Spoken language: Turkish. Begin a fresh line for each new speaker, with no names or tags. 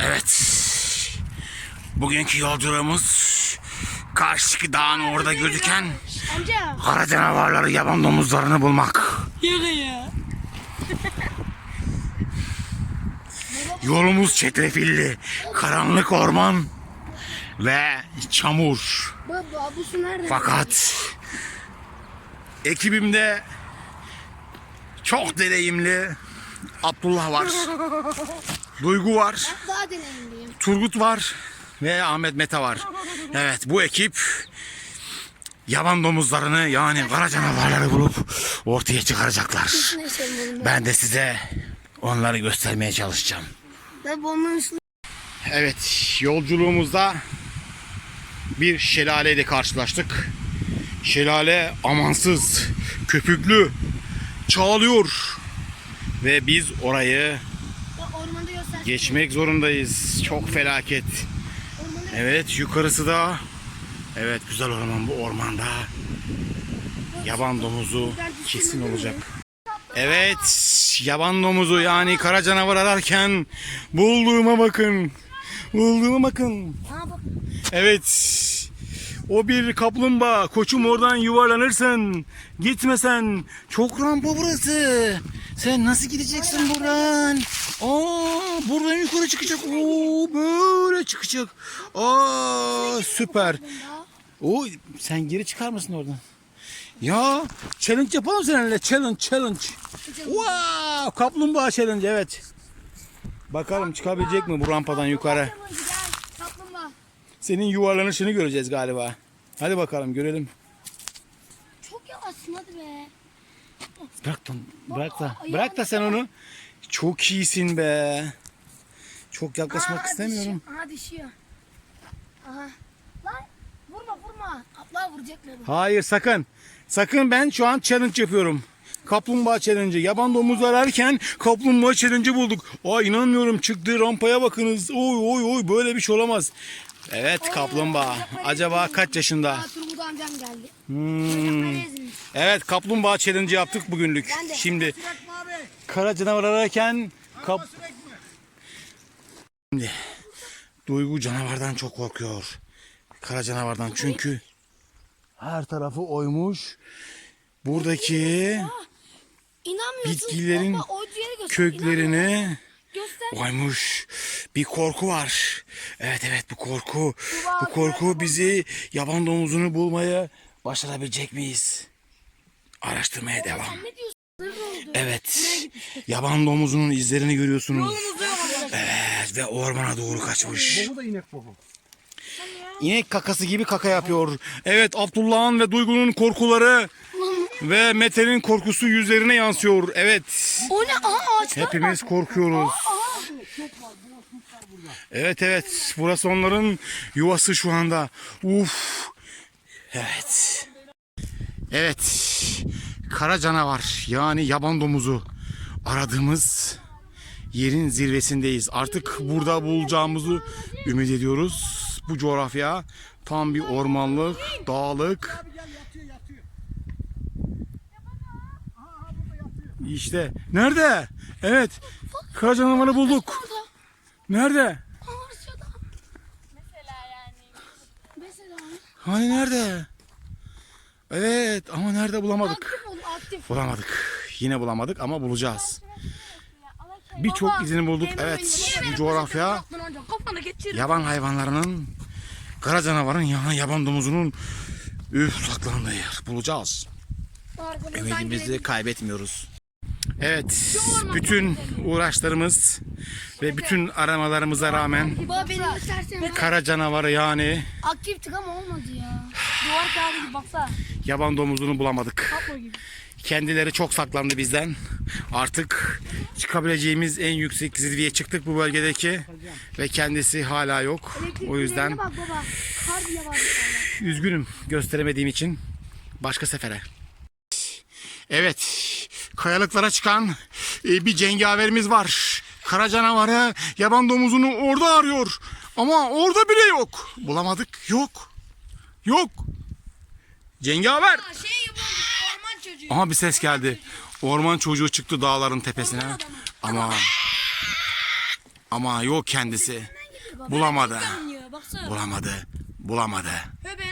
Evet. Bugünkü yolculuğumuz karşıki dağın orada gözüken
Amca.
kara canavarları, yaban domuzlarını bulmak.
Yürü ya.
Yolumuz çetrefilli, karanlık orman ve çamur.
Baba bu su nerede?
Fakat ekibimde çok deneyimli Abdullah var. Duygu var.
Deneyimliyim.
Turgut var ve Ahmet Mete var. Evet bu ekip yaban domuzlarını yani kara canavarları bulup ortaya çıkaracaklar.
Ben.
De size onları göstermeye çalışacağım. Evet yolculuğumuzda bir şelaleyle karşılaştık. Şelale amansız, köpüklü, çağlıyor. Ve biz orayı. Geçmek zorundayız. Çok felaket. Evet yukarısı da evet güzel orman bu ormanda. Yaban domuzu kesin olacak. Evet yaban domuzu yani kara canavar ararken bulduğuma bakın. Bulduğuma bakın. Evet. O bir kaplumbağa. Koçum oradan yuvarlanırsın. Gitmesen. Çok rampa burası. Sen nasıl gideceksin buradan? Aa, buradan yukarı çıkacak. Oo, böyle çıkacak. Aa, süper. O sen geri çıkar mısın oradan? Ya challenge yapalım seninle. Challenge, challenge. Wow, kaplumbağa challenge evet. Bakalım çıkabilecek mi bu rampadan yukarı? Senin yuvarlanışını göreceğiz galiba. Hadi bakalım görelim.
Çok yavaşsın hadi be.
Bırak da, bırak da, bırak da sen onu. Çok iyisin be. Çok yaklaşmak
Aa,
istemiyorum.
Düşüyor. Aha düşüyor. Aha. Lan vurma vurma. Abla vuracak baba.
Hayır sakın. Sakın ben şu an challenge yapıyorum. Kaplumbağa challenge'ı. Yaban domuz ararken kaplumbağa challenge'ı bulduk. Ay inanmıyorum çıktığı rampaya bakınız. Oy oy oy böyle bir şey olamaz. Evet kaplumbağa. Acaba kaç yaşında?
Aa Turgut amcam geldi.
Hmm. Evet kaplumbağa challenge yaptık bugünlük.
Ben de.
Şimdi kara canavar ararken kap... Şimdi Duygu canavardan çok korkuyor. Kara canavardan çünkü her tarafı oymuş. Buradaki
İnanmıyorsun.
Bitkilerin
Baba, o diğeri göster.
köklerini
Göster.
oymuş. Bir korku var. Evet evet bu korku. Bu korku bizi yaban domuzunu bulmaya başarabilecek miyiz? Araştırmaya devam. Evet. Yaban domuzunun izlerini görüyorsunuz. Evet ve ormana doğru kaçmış.
Bu da inek boku.
İnek kakası gibi kaka yapıyor. Evet Abdullah'ın ve Duygu'nun korkuları ve Mete'nin korkusu yüzlerine yansıyor. Evet.
O ne? Aha ağaçlar var.
Hepimiz korkuyoruz. Evet evet. Burası onların yuvası şu anda. Uf. Evet. Evet. Kara canavar yani yaban domuzu aradığımız yerin zirvesindeyiz. Artık burada bulacağımızı ümit ediyoruz. Bu coğrafya tam bir ormanlık, dağlık. İşte nerede? Evet. Kara canavarı bulduk. Nerede?
Aa aşağıda. Mesela yani. Mesela.
Hani nerede? Evet ama nerede bulamadık. Bulamadık. Yine bulamadık ama bulacağız. Birçok izini bulduk. Evet bu coğrafya yaban hayvanlarının, kara canavarın ya yaban domuzunun üf saklandığı yer. Bulacağız. Ümidimizi kaybetmiyoruz. Evet bütün uğraşlarımız ve bütün aramalarımıza rağmen
Baba
kara canavarı yani
Aktiftik ama olmadı ya. Duvar kağıdı gibi baksana.
yaban domuzunu bulamadık.
Gibi.
Kendileri çok saklandı bizden. Artık çıkabileceğimiz en yüksek zirveye çıktık bu bölgedeki ve kendisi hala yok. O yüzden
Bak baba. Kar bile var.
üzgünüm gösteremediğim için. Başka sefere. Evet, kayalıklara çıkan e, bir cengaverimiz var. Kara canavarı, yaban domuzunu orada arıyor. Ama orada bile yok. Bulamadık, yok. Yok. Cengaver.
Şey yapalım. Orman çocuğu.
Aha bir ses geldi. Orman çocuğu çıktı dağların tepesine. Ama Ama yok kendisi. Bulamadı. Bulamadı. Bulamadı.
Ok.